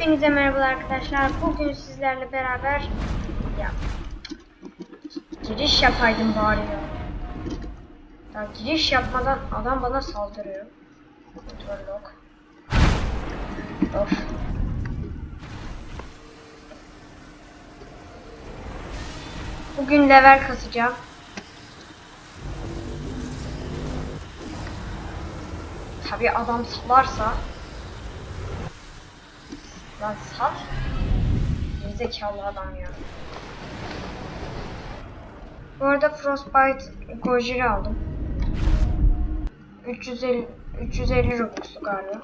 Hepinize merhabalar arkadaşlar. Bugün sizlerle beraber ya giriş yapaydım bari ya. Ya giriş yapmadan adam bana saldırıyor. Kontrol lock. Of. Bugün level kasacağım. Tabi adam salarsa Lan sal. Gerizekalı adam ya. Bu arada Frostbite Gojiri aldım. 350 350 Robux'u galiba.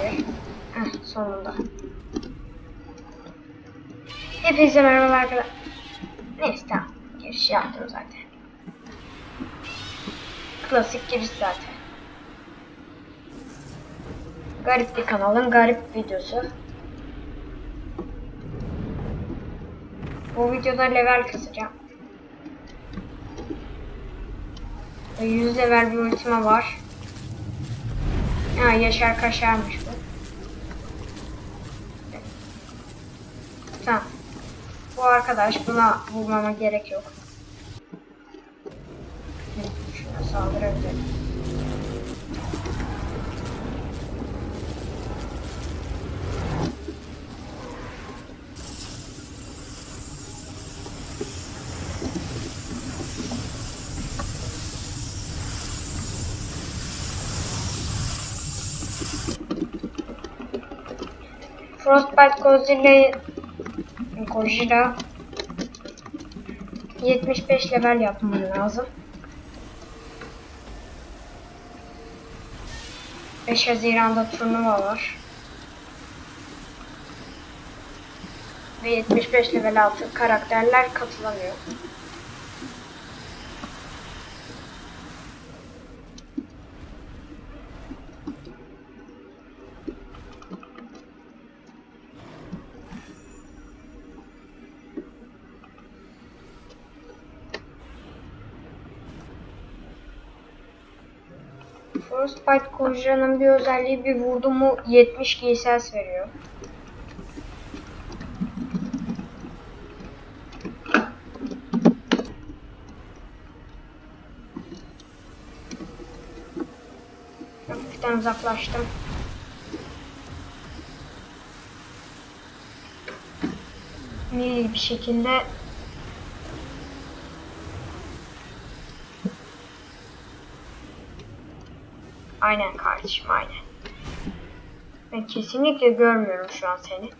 Hayır. Heh, sonunda. Hepinize merhaba arkadaşlar. Neyse tamam. Giriş yaptım zaten. Klasik giriş zaten. Garip bir kanalın garip videosu. Bu videoda level kasacağım. Ve 100 level bir ultima var. Ha Yaşar Kaşar'mış bu. Tamam. Bu arkadaş buna vurmama gerek yok. Şuna saldırabilirim. Frostbite Godzilla Gojira 75 level yapmam lazım. 5 Haziran'da turnuva var. Ve 75 level altı karakterler katılamıyor. Frostbite Gojira'nın bir özelliği bir vurdu mu 70 GSS veriyor. Hafiften uzaklaştım. Milli bir şekilde Aynen kardeşim aynen. Ben kesinlikle görmüyorum şu an seni.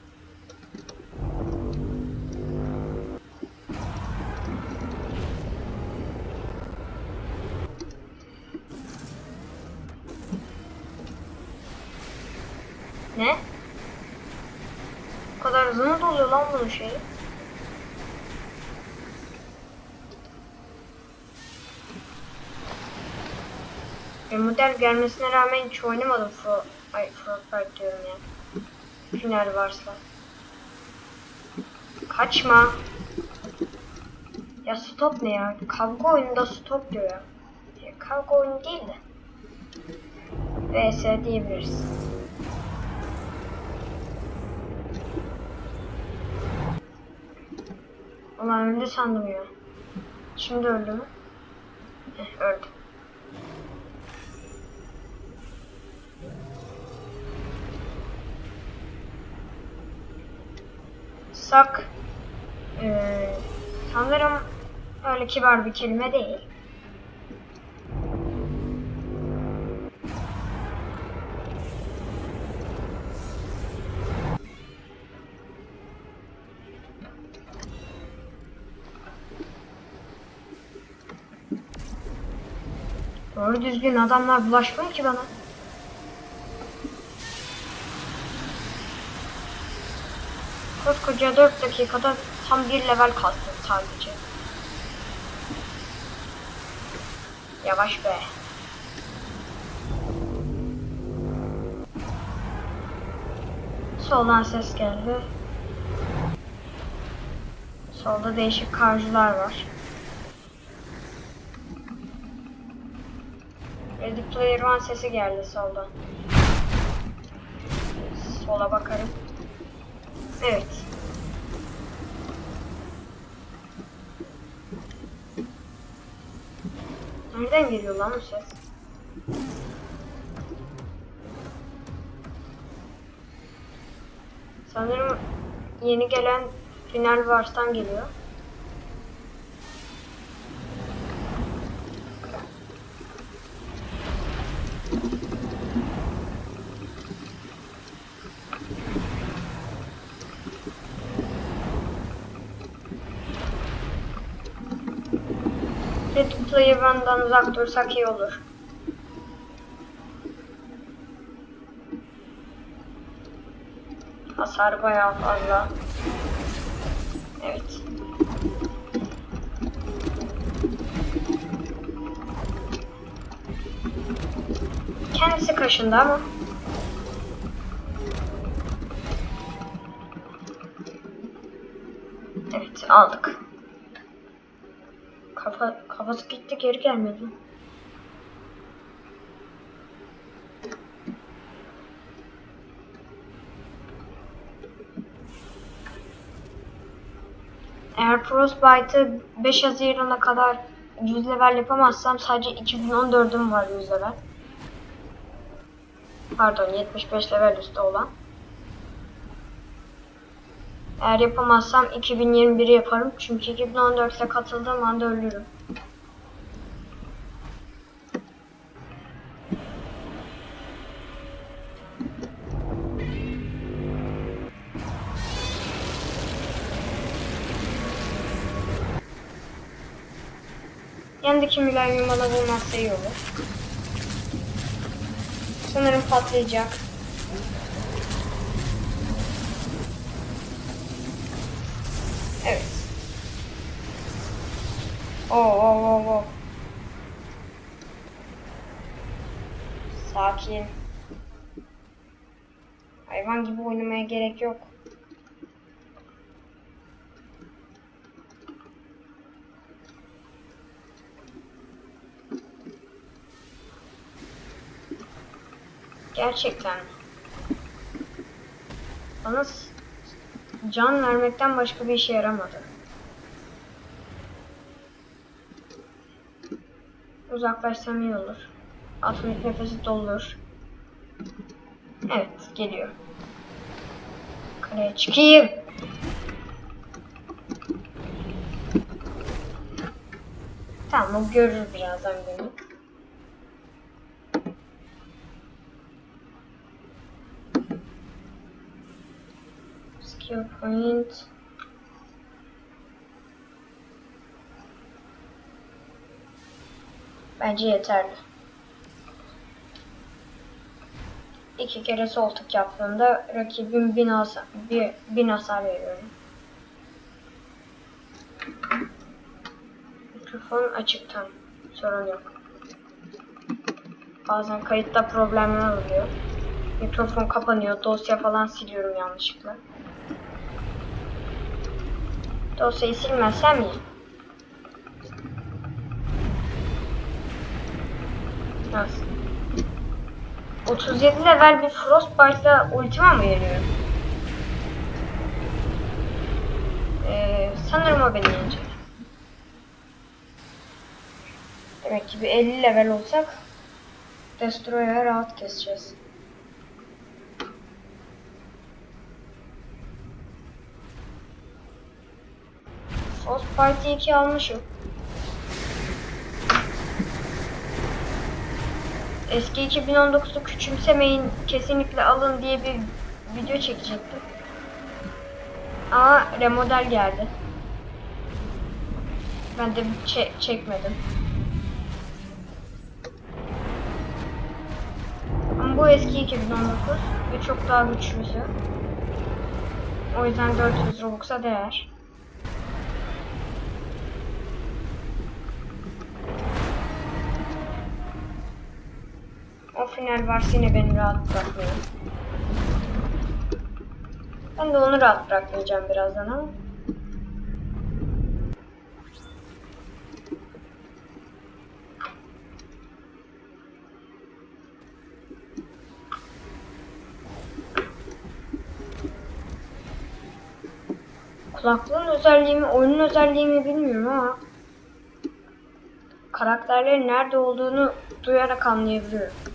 Ne? Bu kadar hızlı mı doluyor lan bunun şeyi? E, model gelmesine rağmen hiç oynamadım Fro Ay diyorum ya. Final varsa. Kaçma. Ya stop ne ya? Kavga oyununda stop diyor ya. ya kavga oyunu değil de. VS diyebiliriz. Ulan öldü sandım ya. Şimdi öldü mü? Eh, öldü. Sak ee, sanırım öyle kibar bir kelime değil. Doğru düzgün adamlar bulaşmıyor ki bana. Koskoca 4 dakikada tam bir level kastım sadece. Yavaş be. Soldan ses geldi. Solda değişik karcılar var. Ready Player One sesi geldi soldan. sola bakarım. Evet. Nereden geliyor lan o ses? Sanırım yeni gelen final varstan geliyor. One'dan uzak dursak iyi olur. Hasar bayağı fazla. Evet. Kendisi kaşındı ama. Kafa, kafası gitti geri gelmedi. Eğer Frostbite'ı 5 Haziran'a kadar 100 level yapamazsam sadece 2014'üm var 100 level. Pardon 75 level üstü olan. Eğer yapamazsam 2021'i yaparım. Çünkü 2014'te katıldığım anda ölürüm. Yanındaki milenyum bana vurmazsa iyi olur. Sanırım patlayacak. Evet. Oo, oo, oo, oo. Sakin. Hayvan gibi oynamaya gerek yok. Gerçekten. Bana can vermekten başka bir işe yaramadı. Uzaklaşsam iyi olur. Atmak nefesi dolur. Evet, geliyor. Kaleye çıkayım. Tamam, o görür birazdan beni. Skill point. Bence yeterli. İki kere sol tık yaptığımda rakibim bin hasar, bir, bin hasar veriyorum. Mikrofon açıktan. Sorun yok. Bazen kayıtta problemler oluyor. Mikrofon kapanıyor. Dosya falan siliyorum yanlışlıkla. Dosyayı silmezsem iyi. Nasıl? 37 level bir Frostbite'la ultima mı geliyor? Ee, sanırım o beni yenecek. Demek ki bir 50 level olsak Destroyer'ı rahat keseceğiz. Frostbite'i 2 almışım. Eski 2019'u küçümsemeyin kesinlikle alın diye bir video çekecektim. Ama remodel geldi. Ben de çe- çekmedim. Ama bu eski 2019 ve çok daha güçlüsü. O yüzden 400 Robux'a değer. O final varsa yine beni rahat bırakmıyor. Ben de onu rahat bırakmayacağım birazdan ama. Kulaklığın özelliği mi, oyunun özelliği mi bilmiyorum ama karakterlerin nerede olduğunu duyarak anlayabiliyorum.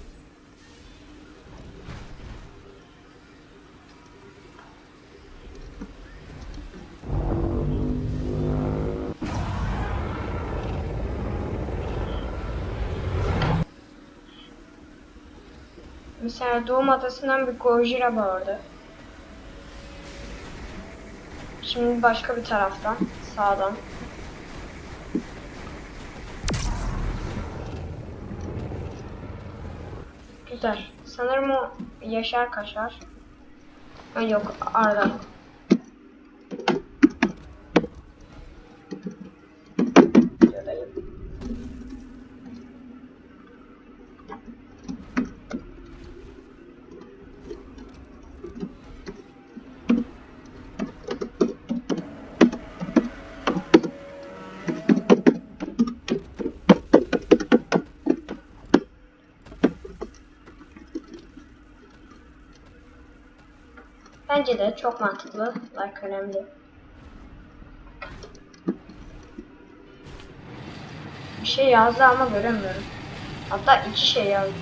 Mesela doğum adasından bir Gojira bağırdı. Şimdi başka bir taraftan, sağdan. Güzel. Sanırım o Yaşar Kaşar. Ha, yok Arda. Şuradayım. Bence de çok mantıklı. Like önemli. Bir şey yazdı ama göremiyorum. Hatta iki şey yazdı.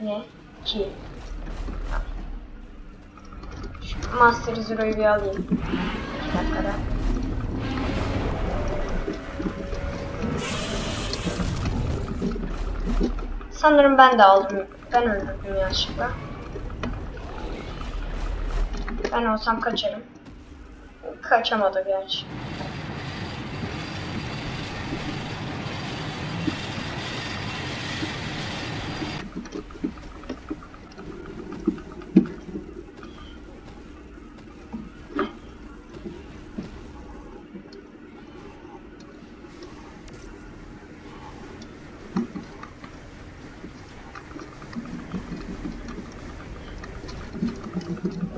Ne? Şu Master Zero'yu bir alayım. İki dakikada. Sanırım ben de aldım. Ben öldürdüm yanlışlıkla. Ben olsam kaçarım. Kaçamadı gerçi.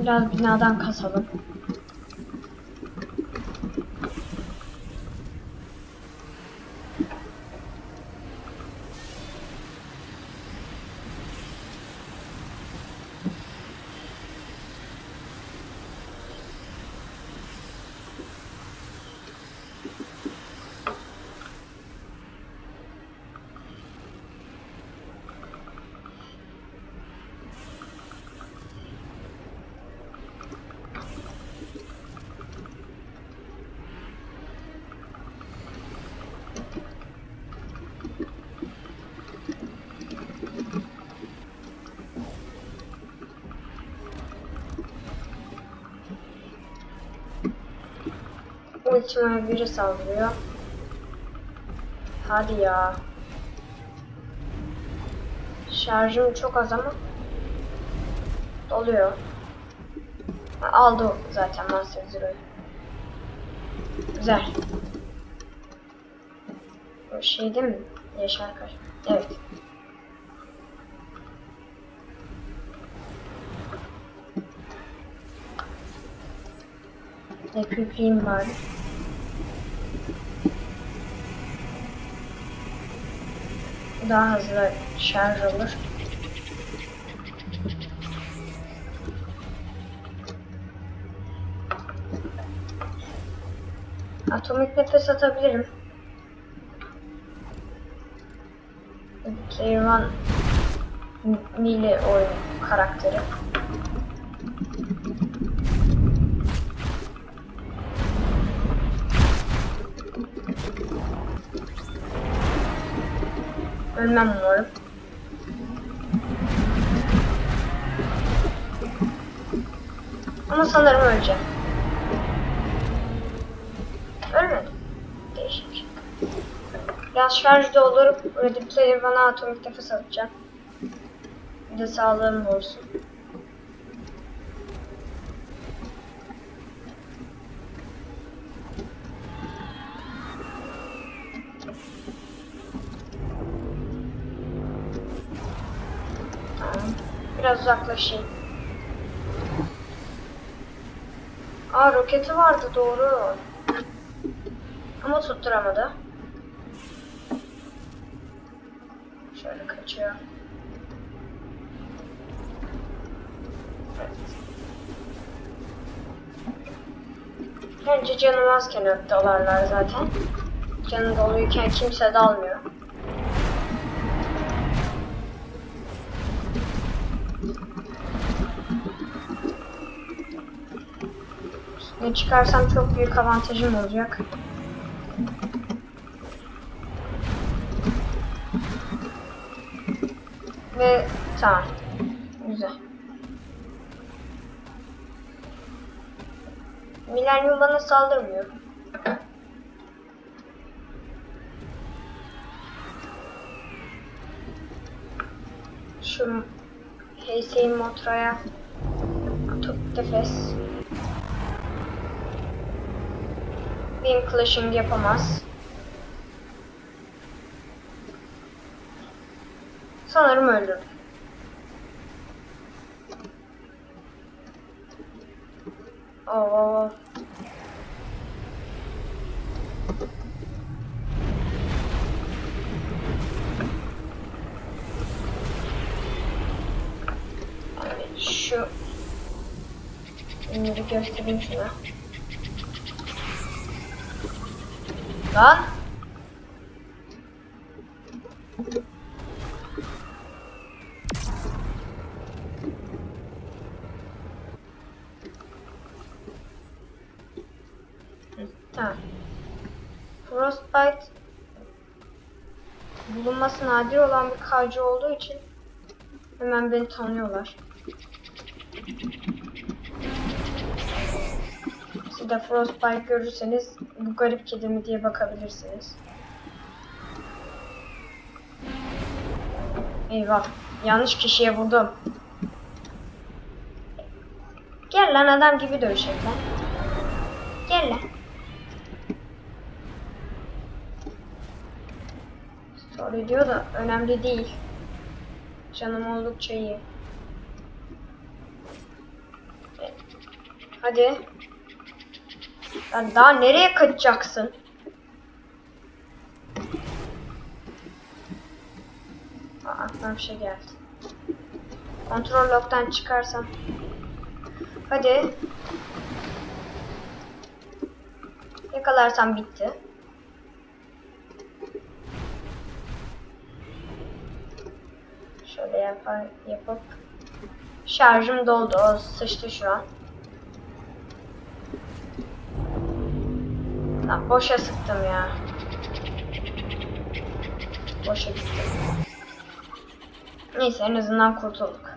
Biraz binadan kasalım. Ultima'ya biri saldırıyor. Hadi ya. Şarjım çok az ama doluyor. Aldı zaten Master Zero'yu. Güzel. O şey değil mi? Yaşar Kaş. Evet. Ne küpleyeyim bari. Daha hızlı şarj olur. Atomik nefes atabilirim. One Mili oyun karakteri. Ölmem umarım. Ama sanırım öleceğim. Ölmedim. Değişik. Biraz şarj doldurup Ready Player bana atomik nefes atacağım. Bir de sağlığım olsun. uzaklaşayım. Aa roketi vardı doğru. Ama tutturamadı. Şöyle kaçıyor. Bence canım azken dalarlar zaten. Canı doluyken kimse dalmıyor. Ne çıkarsam çok büyük avantajım olacak. Ve tamam. Güzel. Milenyum bana saldırmıyor. Şu Heysey'in Motra'ya top defes. Beam clashing yapamaz. Sanırım öldürdüm. Oo. Evet, şu Ünlüğü göstereyim şuna. Hı, Tamam. Frostbite bulunması nadir olan bir kaycı olduğu için hemen beni tanıyorlar. De Frostbite görürseniz bu garip kedi mi diye bakabilirsiniz. Eyvah. Yanlış kişiye vurdum. Gel lan adam gibi dövüşelim lan. Gel lan. Sorry diyor da önemli değil. Canım oldukça iyi. Hadi. Lan daha nereye kaçacaksın? Aa, bir şey geldi. Kontrol lock'tan çıkarsam. Hadi. Yakalarsam bitti. Şöyle yapar, yapıp şarjım doldu. O sıçtı şu an. Lan boşa sıktım ya. Boşa gittim. Neyse en azından kurtulduk.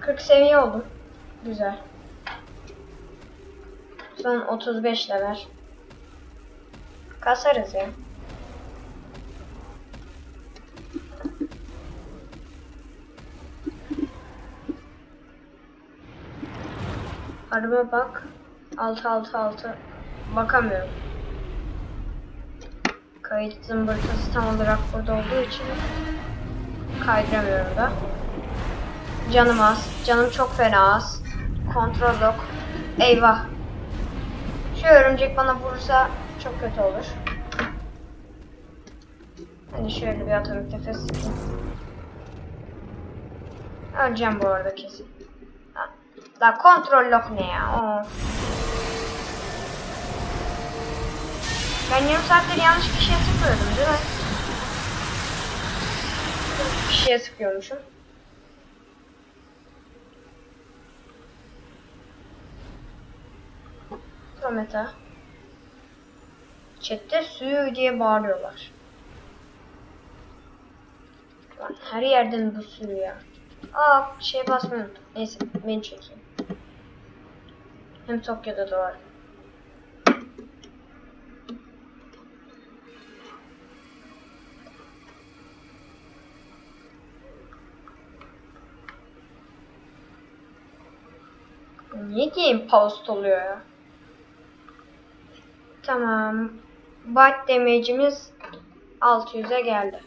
40 seviye oldum. Güzel. Son 35 level. Kasarız ya. Araba bak. 666 bakamıyorum. Kayıt zımbırtısı tam olarak burada olduğu için kaydıramıyorum da. Canım az. Canım çok fena az. Kontrol lock. Eyvah. Şu örümcek bana vurursa çok kötü olur. Hani şöyle bir atomik nefes sıkayım. Öleceğim bu arada kesin. Ha. La kontrol lock ne ya? Of. Ben yarım saattir yanlış kişiye sıkıyordum değil mi? Yanlış kişiye sıkıyormuşum. Prometa. Chatte suyu diye bağırıyorlar. Lan her yerden bu suyu ya. Aa şey basmayı unuttum. Neyse beni çekeyim. Hem Tokyo'da da var. Niye game paused oluyor? Tamam. Bite damage'imiz 600'e geldi.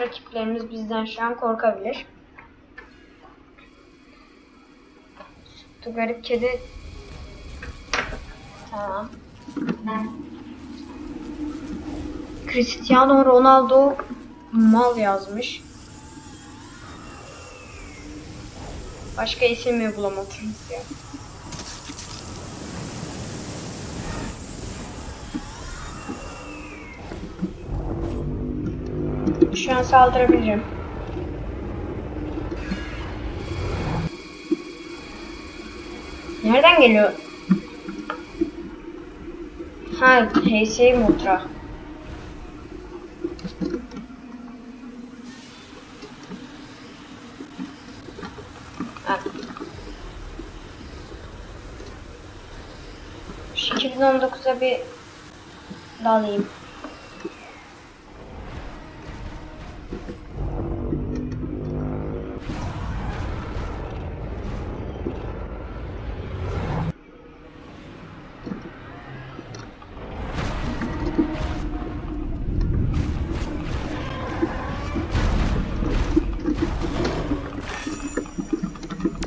Rakiplerimiz bizden şu an korkabilir. Şu garip kedi Tamam. Cristiano Ronaldo mal yazmış. Başka isim mi bulamadınız ya? Şu an saldırabilirim. Nereden geliyor? Ha, HC Mutra. 2019'a bir dalayım.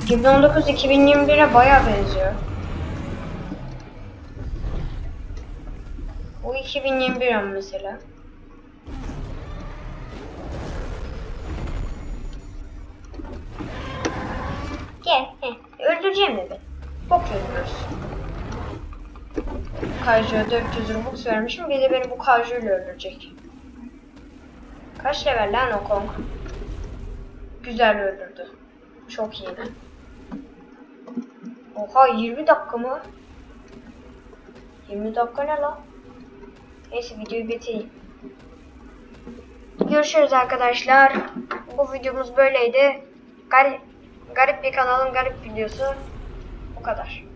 ...2019-2021'e baya benziyor. Bu 2021 ama mesela. Gel, heh. Öldüreceğim mi ben? Bok öldürürüz. Kaiju'ya 400 Robux vermişim. Bir de beni bu Kaiju ile öldürecek. Kaç level lan o Kong? Güzel öldürdü. Çok iyi. Oha 20 dakika mı? 20 dakika ne lan? Neyse videoyu bitireyim. Görüşürüz arkadaşlar. Bu videomuz böyleydi. Garip, garip bir kanalın garip videosu. Bu kadar.